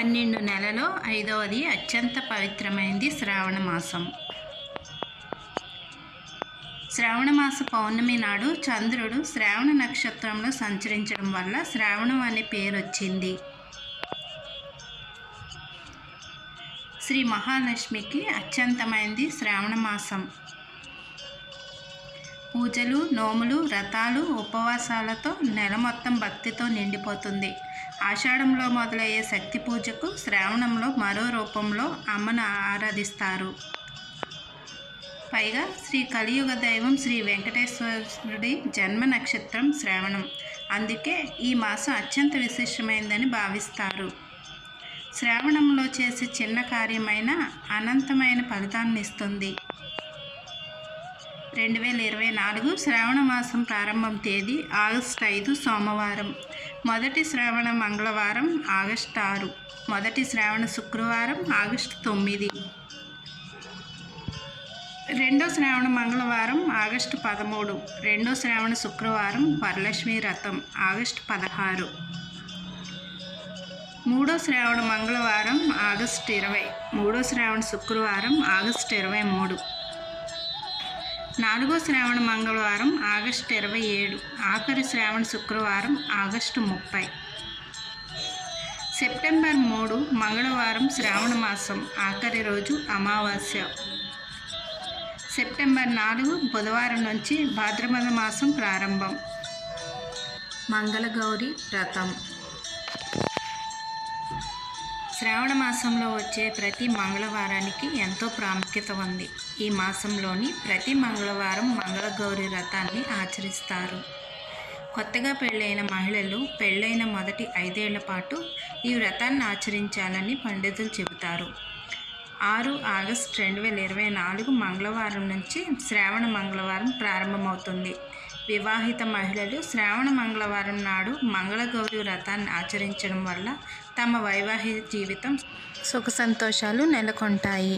పన్నెండు నెలలో ఐదవది అత్యంత పవిత్రమైనది శ్రావణ మాసం. శ్రావణ మాస పౌర్ణమి నాడు చంద్రుడు శ్రావణ నక్షత్రంలో సంచరించడం వల్ల శ్రావణం అనే పేరు వచ్చింది. శ్రీ మహాలక్ష్మికి అత్యంతమైనది శ్రావణ మాసం. పూజలు నోములు వ్రతాలు ఉపవాసాలతో నెల మొత్తం భక్తితో నిండిపోతుంది. ఆషాఢంలో మొదలయ్యే శక్తి పూజకు శ్రావణంలో మరో రూపంలో అమ్మను ఆరాధిస్తారు. పైగా శ్రీ కలియుగ దైవం శ్రీ వెంకటేశ్వరుడి జన్మ నక్షత్రం శ్రావణం. అందుకే ఈ మాసం అత్యంత విశేషమైందని భావిస్తారు. శ్రావణంలో చేసే చిన్న కార్యమైన అనంతమైన ఫలితాన్ని ఇస్తుంది. రెండు వేల ఇరవై నాలుగు శ్రావణ మాసం ప్రారంభం తేదీ ఆగస్టు ఐదు సోమవారం. మొదటి శ్రావణ మంగళవారం ఆగస్టు ఆరు. మొదటి శ్రావణ శుక్రవారం ఆగస్టు తొమ్మిది. రెండో శ్రావణ మంగళవారం ఆగస్టు పదమూడు. రెండో శ్రావణ శుక్రవారం వరలక్ష్మి రథం ఆగస్టు పదహారు. మూడో శ్రావణ మంగళవారం ఆగస్టు ఇరవై. మూడో శ్రావణ శుక్రవారం ఆగస్టు ఇరవై మూడు. నాలుగో శ్రావణ మంగళవారం ఆగస్టు ఇరవై ఏడు. ఆఖరి శ్రావణ శుక్రవారం ఆగస్టు ముప్పై. సెప్టెంబర్ మూడు మంగళవారం శ్రావణ మాసం ఆఖరి రోజు అమావాస్య. సెప్టెంబర్ నాలుగు బుధవారం నుంచి భాద్రపద మాసం ప్రారంభం. మంగళగౌరి వ్రతం. శ్రావణ మాసంలో వచ్చే ప్రతి మంగళవారానికి ఎంతో ప్రాముఖ్యత ఉంది. ఈ మాసంలోని ప్రతి మంగళవారం మంగళగౌరి వ్రతాన్ని ఆచరిస్తారు. కొత్తగా పెళ్ళైన మహిళలు పెళ్ళైన మొదటి ఐదేళ్ళ పాటు ఈ వ్రతాన్ని ఆచరించాలని పండితులు చెబుతారు. ఆరు ఆగస్ట్ రెండు వేల ఇరవై నాలుగు మంగళవారం నుంచి శ్రావణ మంగళవారం ప్రారంభమవుతుంది. వివాహిత మహిళలు శ్రావణ మంగళవారం నాడు మంగళగౌరి వ్రతాన్ని ఆచరించడం వల్ల తమ వైవాహిక జీవితం సుఖ సంతోషాలు నెలకొంటాయి.